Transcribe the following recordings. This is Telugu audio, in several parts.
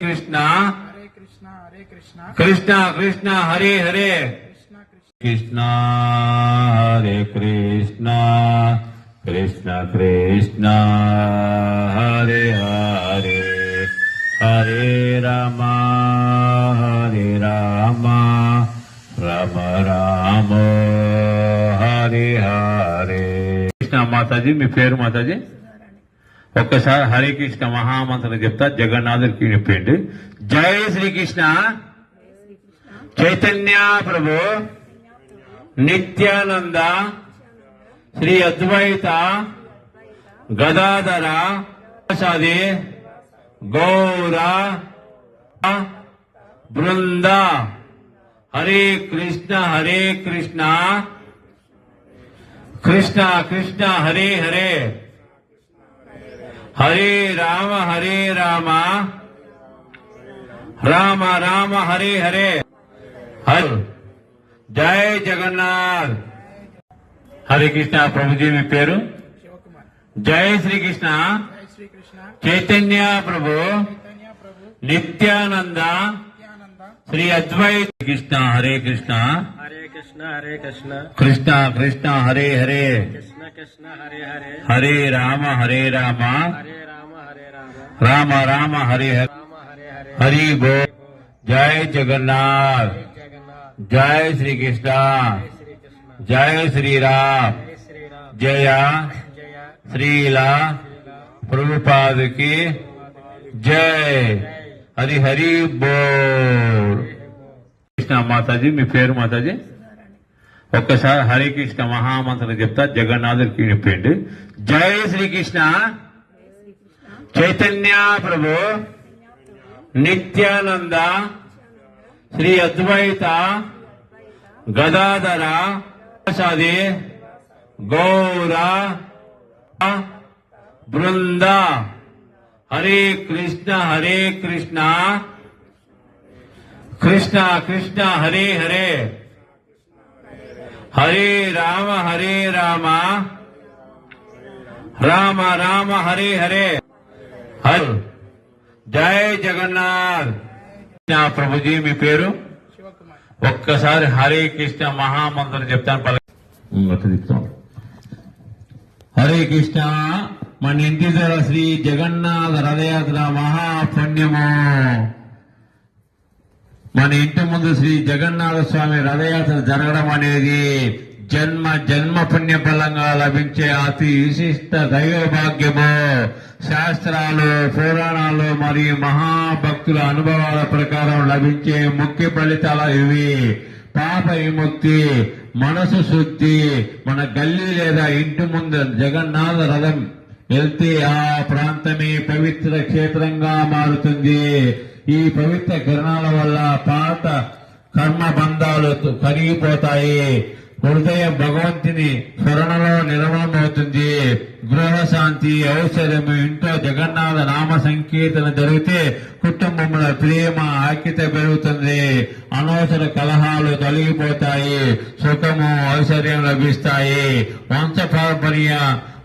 कृष्णा। हरे कृष्णा हरे कृष्णा। कृष्णा कृष्णा हरे हरे। कृष्णा हरे कृष्णा। कृष्णा कृष्णा हरे हरे। हरे रामा हरे रामा। राम राम हरे हरे। कृष्णा माता जी मैं फेर माता जी ఒక్కసారి హరే కృష్ణ మహామంత్రం చెప్తా జగన్నాథుడికి చెప్పండి జై శ్రీకృష్ణ. చైతన్య ప్రభు. నిత్యానంద. శ్రీ అద్వైత. గదాధర. ప్రసాది. గౌర. బృంద. హరే కృష్ణ హరే కృష్ణ. కృష్ణ కృష్ణ హరే హరే. హరే రామ హరే రామ. రామ రామ హరే హరే. హర్. జై జగన్నాథ్. హరే కృష్ణ ప్రభుజీ మీ పేరు? జయ శ్రీకృష్ణ. చైతన్య ప్రభు. నిత్యానంద నిత్యానంద. శ్రీ అద్వైత కృష్ణ హరే కృష్ణ. హరే కృష్ణ హరే కృష్ణ కృష్ణ కృష్ణ హరే హరే కృష్ణ కృష్ణ హరే హరే హరే రామ హరే రామ హరే రామ హరే రామ రామ రామ హరే హరే రామ హరే హరే హరి బో జై జగన్నాథ్ జగన్నాథ్ జై శ్రీకృష్ణ శ్రీకృష్ణ జై శ్రీరామ్ జై శ్రీరామ్ జయ జయ శ్రీల ప్రభుపాదకి జై హరి హరి బోల్ కృష్ణ మాతాజీ మీ పేరు మాతాజీ ఒక్కసారి హరే కృష్ణ మహామంత్రం చెప్తా జగన్నాథుడికి చెప్పండి జై శ్రీకృష్ణ. చైతన్య ప్రభు. నిత్యానంద. శ్రీ అద్వైత. గదాధర. ప్రసాది. గౌర. బృంద. హరే కృష్ణ హరే కృష్ణ. కృష్ణ కృష్ణ హరే హరే. హరే రామ హరే రామ. రామ రామ హరే హరే. హర్. జై జగన్నాథ్. నా ప్రభుజీ మీ పేరు? ఒక్కసారి హరే కృష్ణ మహామంత్రం చెప్తాను హరే కృష్ణ మన ఇంటి ధర శ్రీ జగన్నాథ రథయాత్ర మహాపుణ్యము. మన ఇంటి ముందు శ్రీ జగన్నాథ స్వామి రథయాత్ర జరగడం అనేది జన్మ జన్మ పుణ్య ఫలంగా లభించే అతి విశిష్ట దైవ భాగ్యము శాస్త్రాలు పురాణాలు మరియు మహాభక్తుల అనుభవాల ప్రకారం లభించే ముఖ్య ఫలితాలు ఇవి. పాప విముక్తి మనసు శుద్ధి మన గల్లీ లేదా ఇంటి ముందు జగన్నాథ రథం వెళ్తే ఆ ప్రాంతమే పవిత్ర క్షేత్రంగా మారుతుంది. ఈ పవిత్ర కిరణాల వల్ల పాత కర్మ బంధాలు కరిగిపోతాయి. హృదయం భగవంతుని స్మరణలో నిలవమవుతుంది గృహశాంతి ఔషధము ఇంట్లో జగన్నాథ నామ సంకీర్తన జరిగితే కుటుంబంలో ప్రేమ ఐక్యత పెరుగుతుంది. అనవసర కలహాలు తొలగిపోతాయి. సుఖము ఐశ్వర్యం లభిస్తాయి. వంశ పారంపర్య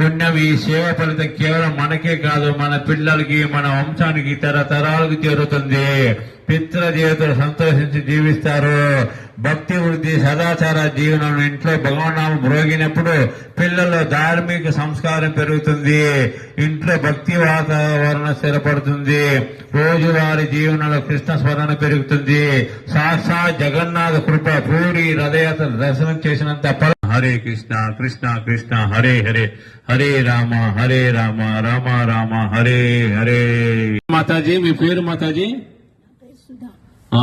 పుణ్యం ఈ సేవ ఫలితం కేవలం మనకే కాదు మన పిల్లలకి మన వంశానికి తరతరాలకు చేరుతుంది. పిత్ర జీవితం సంతోషించి జీవిస్తారు. భక్తి వృద్ధి సదాచార జీవనం ఇంట్లో భగవన్నామం మ్రోగినప్పుడు పిల్లల్లో ధార్మిక సంస్కారం పెరుగుతుంది. ఇంట్లో భక్తి వాతావరణం స్థిరపడుతుంది. రోజువారి జీవనంలో కృష్ణ స్మరణ పెరుగుతుంది. సాక్షాత్ జగన్నాథ కృప పూరి రథయాత్ర దర్శనం చేసినంత హరే కృష్ణ కృష్ణ కృష్ణ హరే హరే. హరే రామ హరే రామ రామ రామ హరే హరే. మాతాజీ మీ పేరు మాతాజీ?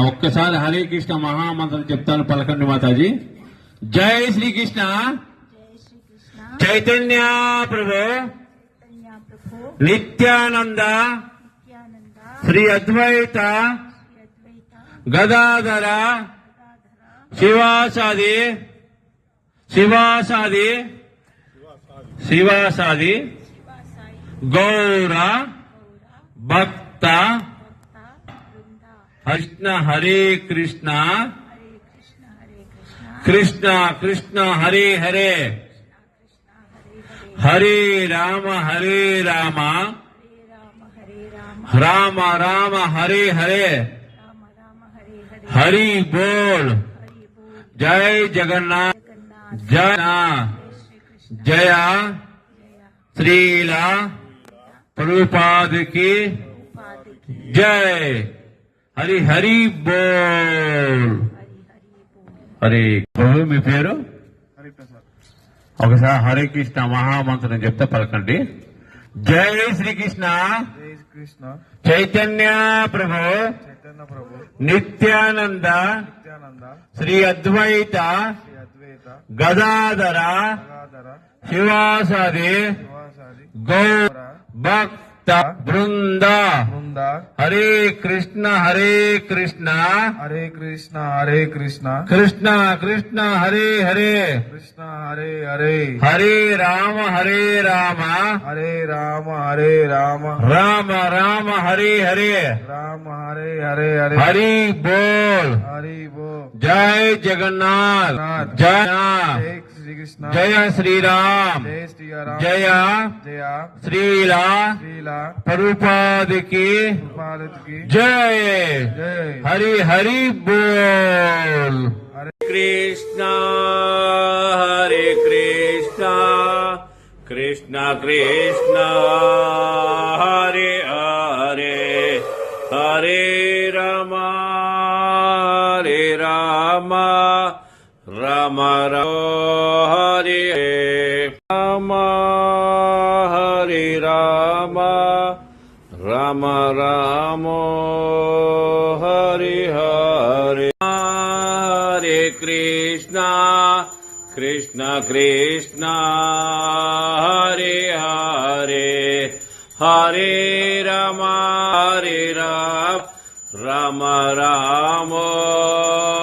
ఒక్కసారి హరే కృష్ణ మహామంత్రం చెప్తాను పలకండి మాతాజీ. జై శ్రీకృష్ణ. చైతన్య ప్రభు. నిత్యానంద. శ్రీ అద్వైత. గదాధర. శివాసాది शिवासादि शिवासादि, गौरा, भक्त कृष्ण हरे कृष्ण कृष्ण कृष्ण, हरे हरे हरे राम हरे राम राम राम, हरे हरे, हरि बोल, जय जगन्नाथ। జయ జయ శ్రీల ప్రభుపాదికి జయ హరి హరి బోల్. హరి ప్రభు మీ పేరు? ఒకసారి హరే కృష్ణ మహామంత్రం చెప్తే పలకండి. జయ శ్రీకృష్ణ. చైతన్య ప్రభు. నిత్యానంద. శ్రీ అద్వైత. गदाधरा शिवासादि गौ भक्त वृंदा हरे कृष्ण हरे कृष्ण हरे कृष्ण हरे कृष्ण कृष्ण कृष्ण हरे हरे कृष्ण हरे हरे हरे राम हरे राम हरे राम हरे राम राम राम हरे हरे राम हरे हरे हरे हरे बोल हरि जय जगन्नाथ, जय जय श्री राम जय श्रीला परुपाद की, जय, हरि हरि बोल। हरे कृष्णा हरे Krishna Krishna Krishna, Hare Hare Hare Ram Hari Rama Hari Rama Rama Ramo Hari Hari Hare Krishna Krishna Krishna Hare Hare Hare Rama Hare Rama Rama Ramo